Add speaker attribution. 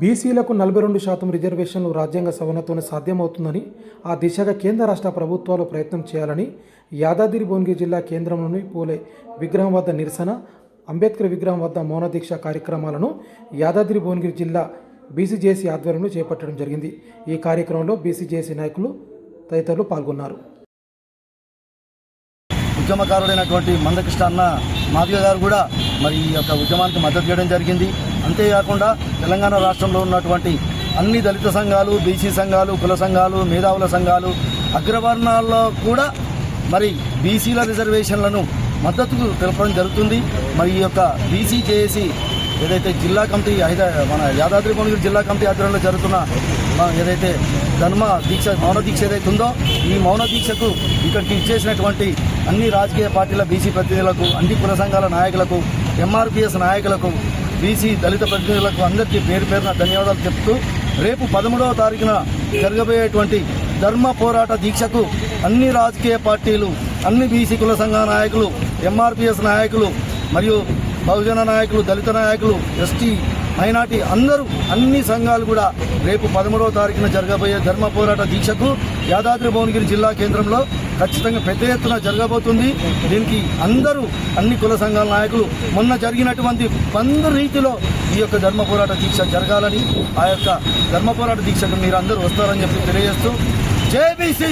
Speaker 1: బీసీలకు నలభై రెండు శాతం రిజర్వేషన్లు రాజ్యాంగ సవరణతోనే సాధ్యమవుతుందని ఆ దిశగా కేంద్ర రాష్ట్ర ప్రభుత్వాలు ప్రయత్నం చేయాలని యాదాద్రి భువనగిరి జిల్లా కేంద్రంలోని పూలే విగ్రహం వద్ద నిరసన అంబేద్కర్ విగ్రహం వద్ద మౌనదీక్ష కార్యక్రమాలను యాదాద్రి భువనగిరి జిల్లా బీసీజేసీ ఆధ్వర్యంలో చేపట్టడం జరిగింది. ఈ కార్యక్రమంలో బీసీజేసీ నాయకులు తదితరులు పాల్గొన్నారు.
Speaker 2: ఉద్యమకారుడైనటువంటి మందకృష్ణ అన్న మాదిగ గారు కూడా మరి ఈ యొక్క ఉద్యమానికి మద్దతు చేయడం జరిగింది. అంతేకాకుండా తెలంగాణ రాష్ట్రంలో ఉన్నటువంటి అన్ని దళిత సంఘాలు బీసీ సంఘాలు కుల సంఘాలు మేధావుల సంఘాలు అగ్రవర్ణాల్లో కూడా మరి బీసీల రిజర్వేషన్లను మద్దతు తెలపడం జరుగుతుంది. మరి ఈ యొక్క బీసీ చేసి ఏదైతే జిల్లా కమిటీ హైదా మన యాదాద్రి భువనగిరి జిల్లా కమిటీ ఆధ్వర్యంలో జరుగుతున్న ఏదైతే ధర్మ దీక్ష మౌన దీక్ష ఏదైతే ఉందో ఈ మౌన దీక్షకు ఇక్కడికి ఇచ్చేసినటువంటి అన్ని రాజకీయ పార్టీల బీసీ ప్రతినిధులకు అన్ని కుల సంఘాల నాయకులకు ఎంఆర్పిఎస్ నాయకులకు బీసీ దళిత ప్రతినిధులకు అందరికీ పేరు పేరున ధన్యవాదాలు చెప్తూ రేపు పదమూడవ తారీఖున జరగబోయేటువంటి ధర్మ పోరాట దీక్షకు అన్ని రాజకీయ పార్టీలు అన్ని బీసీ కుల సంఘ నాయకులు ఎంఆర్పిఎస్ నాయకులు మరియు బహుజన నాయకులు దళిత నాయకులు ఎస్టీ మైనార్టీ అందరూ అన్ని సంఘాలు కూడా రేపు పదమూడవ తారీఖున జరగబోయే ధర్మ పోరాట దీక్షకు యాదాద్రి భువనగిరి జిల్లా కేంద్రంలో ఖచ్చితంగా పెద్ద ఎత్తున జరగబోతుంది. దీనికి అందరూ అన్ని కుల సంఘాల నాయకులు మొన్న జరిగినటువంటి బంద్ రీతిలో ఈ యొక్క ధర్మ పోరాట దీక్ష జరగాలని ఆ యొక్క ధర్మ పోరాట దీక్షకు మీరు అందరూ వస్తారని చెప్పి తెలియజేస్తూ జేబీసీ